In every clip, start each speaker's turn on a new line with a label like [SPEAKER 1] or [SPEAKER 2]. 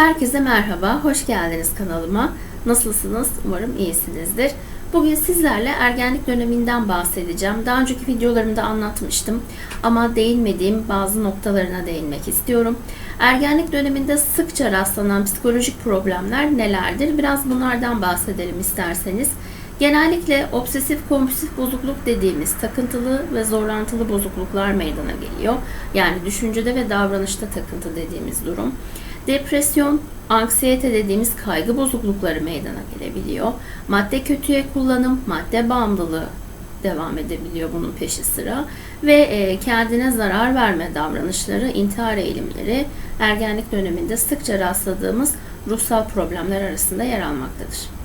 [SPEAKER 1] Herkese merhaba, hoş geldiniz kanalıma. Nasılsınız? Umarım iyisinizdir. Bugün sizlerle ergenlik döneminden bahsedeceğim. Daha önceki videolarımda anlatmıştım ama değinmediğim bazı noktalarına değinmek istiyorum. Ergenlik döneminde sıkça rastlanan psikolojik problemler nelerdir? Biraz bunlardan bahsedelim isterseniz. Genellikle obsesif kompulsif bozukluk dediğimiz takıntılı ve zorlantılı bozukluklar meydana geliyor. Yani düşüncede ve davranışta takıntı dediğimiz durum. Depresyon, anksiyete dediğimiz kaygı bozuklukları meydana gelebiliyor. Madde kötüye kullanım, madde bağımlılığı devam edebiliyor bunun peşi sıra ve e, kendine zarar verme davranışları, intihar eğilimleri ergenlik döneminde sıkça rastladığımız ruhsal problemler arasında yer almaktadır.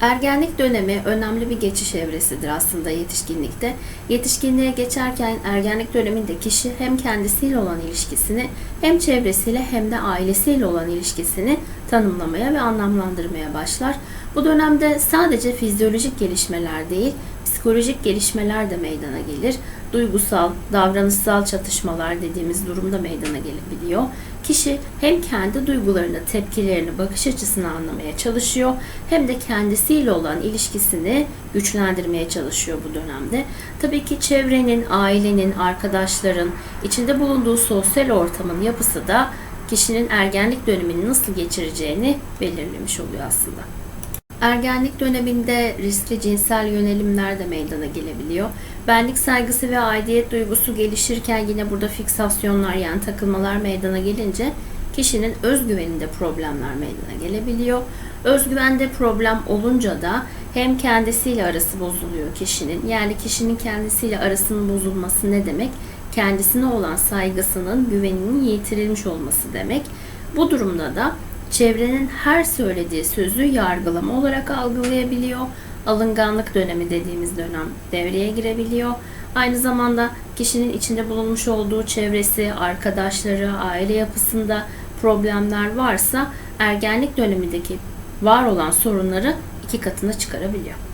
[SPEAKER 1] Ergenlik dönemi önemli bir geçiş evresidir aslında yetişkinlikte. Yetişkinliğe geçerken ergenlik döneminde kişi hem kendisiyle olan ilişkisini hem çevresiyle hem de ailesiyle olan ilişkisini tanımlamaya ve anlamlandırmaya başlar. Bu dönemde sadece fizyolojik gelişmeler değil, psikolojik gelişmeler de meydana gelir. Duygusal, davranışsal çatışmalar dediğimiz durumda meydana gelebiliyor. Kişi hem kendi duygularını, tepkilerini, bakış açısını anlamaya çalışıyor hem de kendisiyle olan ilişkisini güçlendirmeye çalışıyor bu dönemde. Tabii ki çevrenin, ailenin, arkadaşların, içinde bulunduğu sosyal ortamın yapısı da kişinin ergenlik dönemini nasıl geçireceğini belirlemiş oluyor aslında. Ergenlik döneminde riskli cinsel yönelimler de meydana gelebiliyor. Benlik saygısı ve aidiyet duygusu gelişirken yine burada fiksasyonlar yani takılmalar meydana gelince kişinin özgüveninde problemler meydana gelebiliyor. Özgüvende problem olunca da hem kendisiyle arası bozuluyor kişinin. Yani kişinin kendisiyle arasının bozulması ne demek? Kendisine olan saygısının, güveninin yitirilmiş olması demek. Bu durumda da çevrenin her söylediği sözü yargılama olarak algılayabiliyor. Alınganlık dönemi dediğimiz dönem devreye girebiliyor. Aynı zamanda kişinin içinde bulunmuş olduğu çevresi, arkadaşları, aile yapısında problemler varsa ergenlik dönemindeki var olan sorunları iki katına çıkarabiliyor.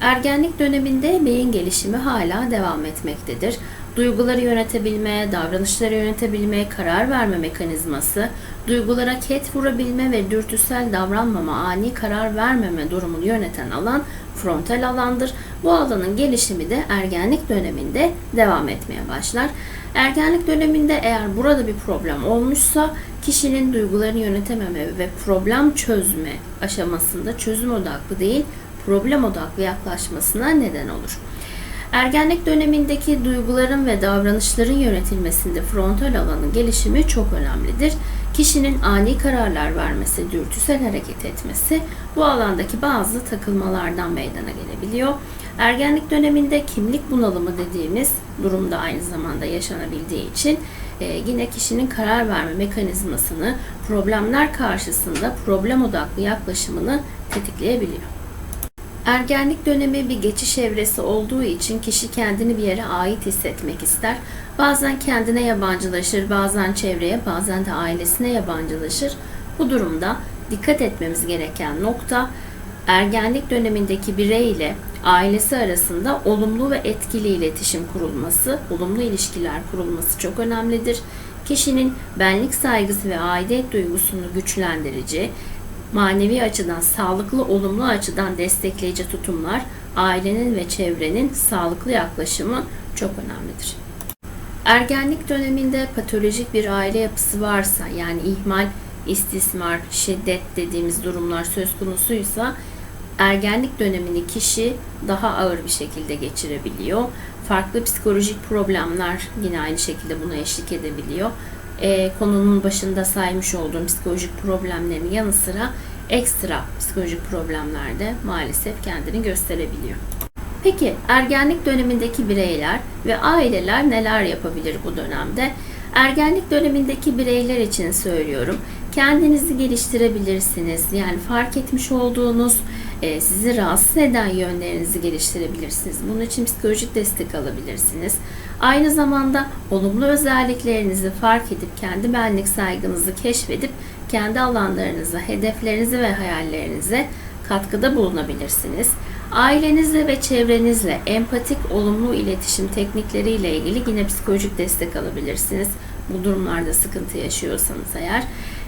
[SPEAKER 1] Ergenlik döneminde beyin gelişimi hala devam etmektedir. Duyguları yönetebilme, davranışları yönetebilme, karar verme mekanizması, duygulara ket vurabilme ve dürtüsel davranmama, ani karar vermeme durumunu yöneten alan frontal alandır. Bu alanın gelişimi de ergenlik döneminde devam etmeye başlar. Ergenlik döneminde eğer burada bir problem olmuşsa kişinin duygularını yönetememe ve problem çözme aşamasında çözüm odaklı değil problem odaklı yaklaşmasına neden olur. Ergenlik dönemindeki duyguların ve davranışların yönetilmesinde frontal alanın gelişimi çok önemlidir. Kişinin ani kararlar vermesi, dürtüsel hareket etmesi bu alandaki bazı takılmalardan meydana gelebiliyor. Ergenlik döneminde kimlik bunalımı dediğimiz durumda aynı zamanda yaşanabildiği için e, yine kişinin karar verme mekanizmasını problemler karşısında problem odaklı yaklaşımını tetikleyebiliyor. Ergenlik dönemi bir geçiş evresi olduğu için kişi kendini bir yere ait hissetmek ister. Bazen kendine yabancılaşır, bazen çevreye, bazen de ailesine yabancılaşır. Bu durumda dikkat etmemiz gereken nokta ergenlik dönemindeki birey ile ailesi arasında olumlu ve etkili iletişim kurulması, olumlu ilişkiler kurulması çok önemlidir. Kişinin benlik saygısı ve aidiyet duygusunu güçlendirici, manevi açıdan sağlıklı, olumlu açıdan destekleyici tutumlar, ailenin ve çevrenin sağlıklı yaklaşımı çok önemlidir. Ergenlik döneminde patolojik bir aile yapısı varsa yani ihmal, istismar, şiddet dediğimiz durumlar söz konusuysa ergenlik dönemini kişi daha ağır bir şekilde geçirebiliyor. Farklı psikolojik problemler yine aynı şekilde buna eşlik edebiliyor e, konunun başında saymış olduğum psikolojik problemlerin yanı sıra ekstra psikolojik problemler de maalesef kendini gösterebiliyor. Peki ergenlik dönemindeki bireyler ve aileler neler yapabilir bu dönemde? Ergenlik dönemindeki bireyler için söylüyorum. Kendinizi geliştirebilirsiniz. Yani fark etmiş olduğunuz e, sizi rahatsız eden yönlerinizi geliştirebilirsiniz. Bunun için psikolojik destek alabilirsiniz. Aynı zamanda olumlu özelliklerinizi fark edip kendi benlik saygınızı keşfedip kendi alanlarınıza, hedeflerinizi ve hayallerinize katkıda bulunabilirsiniz. Ailenizle ve çevrenizle empatik olumlu iletişim teknikleriyle ilgili yine psikolojik destek alabilirsiniz. Bu durumlarda sıkıntı yaşıyorsanız eğer.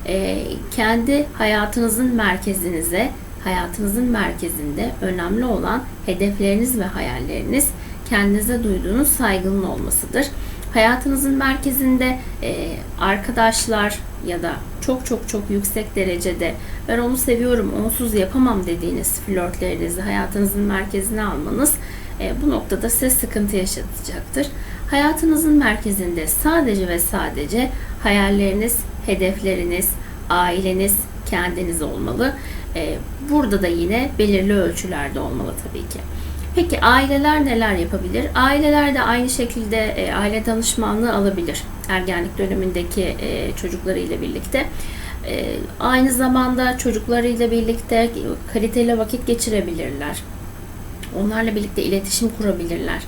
[SPEAKER 1] E, kendi hayatınızın merkezinize, hayatınızın merkezinde önemli olan hedefleriniz ve hayalleriniz kendinize duyduğunuz saygının olmasıdır. Hayatınızın merkezinde e, arkadaşlar ya da çok çok çok yüksek derecede ben onu seviyorum, onsuz yapamam dediğiniz flörtlerinizi hayatınızın merkezine almanız e, bu noktada size sıkıntı yaşatacaktır. Hayatınızın merkezinde sadece ve sadece hayalleriniz, hedefleriniz, aileniz, kendiniz olmalı. E, burada da yine belirli ölçülerde olmalı tabii ki. Peki aileler neler yapabilir? Aileler de aynı şekilde e, aile danışmanlığı alabilir. Ergenlik dönemindeki e, çocuklarıyla birlikte. E, aynı zamanda çocuklarıyla birlikte kaliteli vakit geçirebilirler. Onlarla birlikte iletişim kurabilirler.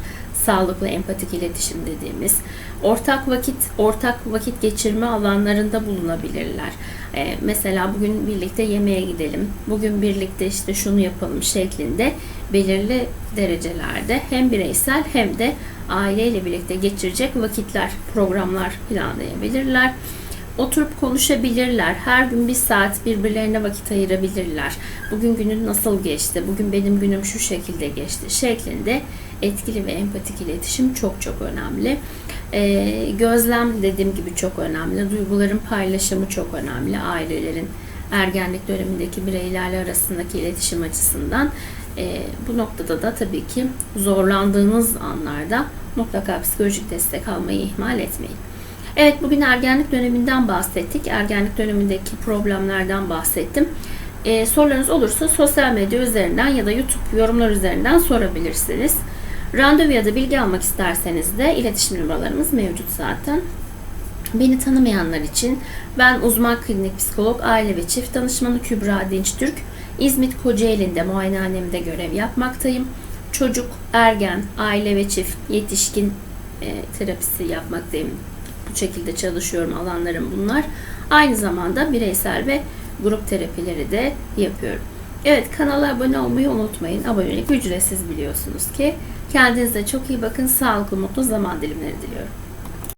[SPEAKER 1] Sağlıklı empatik iletişim dediğimiz. Ortak vakit ortak vakit geçirme alanlarında bulunabilirler. Ee, mesela bugün birlikte yemeğe gidelim. Bugün birlikte işte şunu yapalım şeklinde belirli derecelerde hem bireysel hem de aileyle birlikte geçirecek vakitler, programlar planlayabilirler oturup konuşabilirler. Her gün bir saat birbirlerine vakit ayırabilirler. Bugün günün nasıl geçti? Bugün benim günüm şu şekilde geçti şeklinde etkili ve empatik iletişim çok çok önemli. Ee, gözlem dediğim gibi çok önemli. Duyguların paylaşımı çok önemli. Ailelerin ergenlik dönemindeki bireylerle arasındaki iletişim açısından. Ee, bu noktada da tabii ki zorlandığınız anlarda mutlaka psikolojik destek almayı ihmal etmeyin. Evet bugün ergenlik döneminden bahsettik. Ergenlik dönemindeki problemlerden bahsettim. Ee, sorularınız olursa sosyal medya üzerinden ya da YouTube yorumlar üzerinden sorabilirsiniz. Randevu ya da bilgi almak isterseniz de iletişim numaralarımız mevcut zaten. Beni tanımayanlar için ben uzman klinik psikolog, aile ve çift danışmanı Kübra Dinçtürk. İzmit Kocaeli'nde muayenehanemde görev yapmaktayım. Çocuk, ergen, aile ve çift, yetişkin e, terapisi yapmaktayım bu şekilde çalışıyorum alanlarım bunlar. Aynı zamanda bireysel ve grup terapileri de yapıyorum. Evet kanala abone olmayı unutmayın. Abonelik ücretsiz biliyorsunuz ki. Kendinize çok iyi bakın. Sağlıklı, mutlu zaman dilimleri diliyorum.